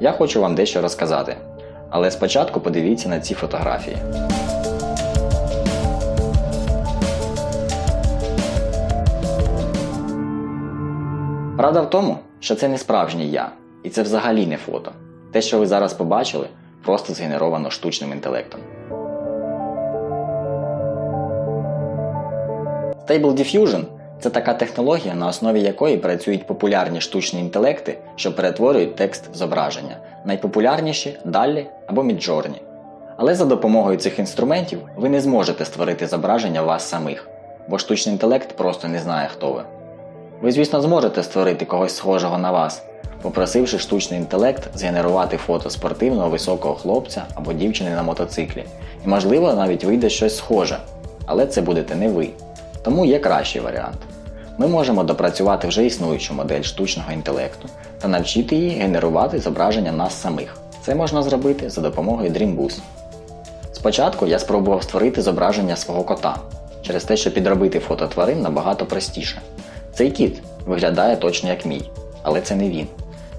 Я хочу вам дещо розказати. Але спочатку подивіться на ці фотографії. Правда в тому, що це не справжній я, і це взагалі не фото. Те, що ви зараз побачили, просто згенеровано штучним інтелектом. Stable Diffusion це така технологія, на основі якої працюють популярні штучні інтелекти, що перетворюють текст зображення. Найпопулярніші DALL-E або Midjourney. Але за допомогою цих інструментів ви не зможете створити зображення вас самих, бо штучний інтелект просто не знає, хто ви. Ви, звісно, зможете створити когось схожого на вас, попросивши штучний інтелект згенерувати фото спортивного високого хлопця або дівчини на мотоциклі. І, можливо, навіть вийде щось схоже, але це будете не ви. Тому є кращий варіант. Ми можемо допрацювати вже існуючу модель штучного інтелекту та навчити її генерувати зображення нас самих. Це можна зробити за допомогою Dreamboost. Спочатку я спробував створити зображення свого кота, через те, що підробити фото тварин набагато простіше. Цей кіт виглядає точно як мій, але це не він.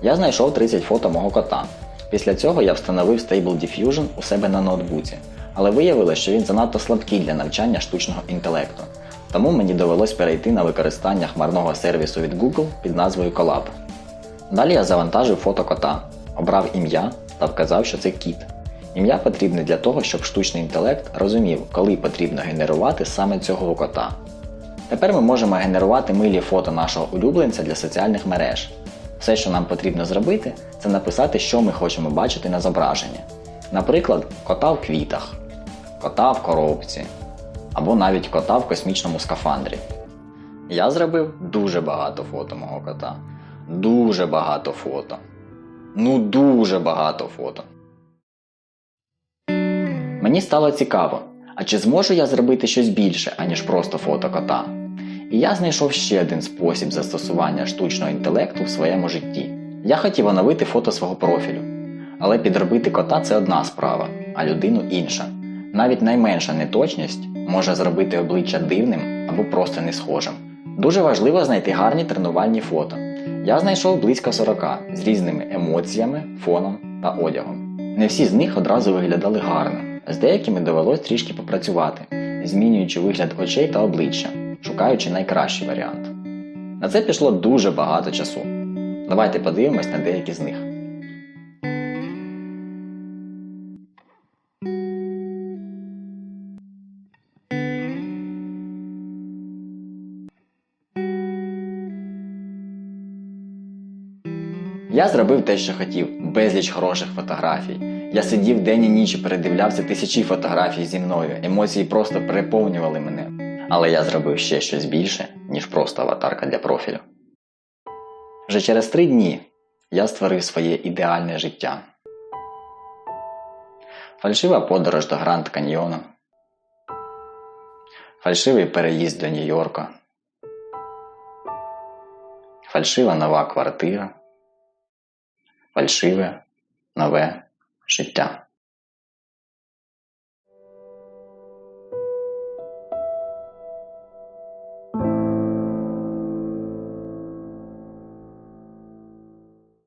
Я знайшов 30 фото мого кота. Після цього я встановив Stable Diffusion у себе на ноутбуці, але виявилося, що він занадто слабкий для навчання штучного інтелекту. Тому мені довелось перейти на використання хмарного сервісу від Google під назвою Collab. Далі я завантажив фото кота, обрав ім'я та вказав, що це кіт. Ім'я потрібне для того, щоб штучний інтелект розумів, коли потрібно генерувати саме цього кота. Тепер ми можемо генерувати милі фото нашого улюбленця для соціальних мереж. Все, що нам потрібно зробити, це написати, що ми хочемо бачити на зображенні. Наприклад, кота в квітах, кота в коробці, або навіть кота в космічному скафандрі. Я зробив дуже багато фото мого кота. Дуже багато фото. Ну дуже багато фото. Мені стало цікаво, а чи зможу я зробити щось більше, аніж просто фото кота? І я знайшов ще один спосіб застосування штучного інтелекту в своєму житті. Я хотів оновити фото свого профілю. Але підробити кота це одна справа, а людину інша. Навіть найменша неточність може зробити обличчя дивним або просто не схожим. Дуже важливо знайти гарні тренувальні фото. Я знайшов близько 40 з різними емоціями, фоном та одягом. Не всі з них одразу виглядали гарно, з деякими довелось трішки попрацювати, змінюючи вигляд очей та обличчя, шукаючи найкращий варіант. На це пішло дуже багато часу. Давайте подивимось на деякі з них. Я зробив те, що хотів, безліч хороших фотографій. Я сидів день і ніч і передивлявся тисячі фотографій зі мною, емоції просто переповнювали мене. Але я зробив ще щось більше, ніж просто аватарка для профілю. Вже через три дні я створив своє ідеальне життя. Фальшива подорож до Гранд Каньйону. Фальшивий переїзд до Нью-Йорка. Фальшива нова квартира. Фальшиве нове життя.